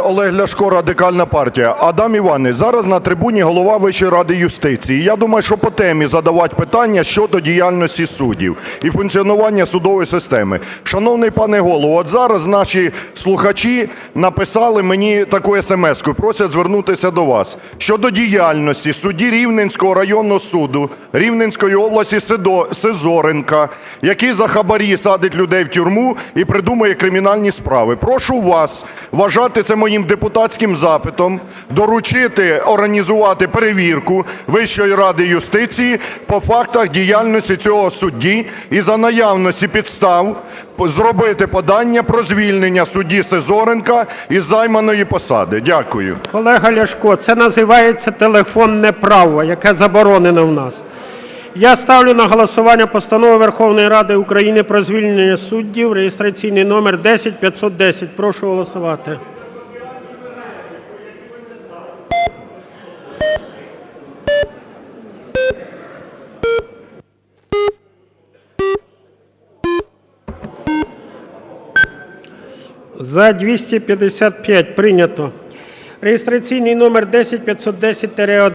Олег Ляшко, Радикальна партія. Адам Іванович, зараз на трибуні голова Вищої ради юстиції. Я думаю, що по темі задавати питання щодо діяльності суддів і функціонування судової системи. Шановний пане голово, от зараз наші слухачі написали мені таку смс-ку, просять звернутися до вас. Щодо діяльності судді Рівненського районного суду Рівненської області Сидо- Сизоренка, який за хабарі садить людей в тюрму і придумує кримінальні справи. Прошу вас вважати це моїм депутатським запитом, доручити організувати перевірку Вищої ради юстиції по фактах діяльності цього судді і за наявності підстав зробити подання про звільнення судді Сизоренка із займаної посади. Дякую. Колега Ляшко, це називається телефонне право, яке заборонено в нас. Я ставлю на голосування постанову Верховної Ради України про звільнення суддів, реєстраційний номер 10510. Прошу голосувати. За 255 прийнято. Реєстраційний номер 10510-1.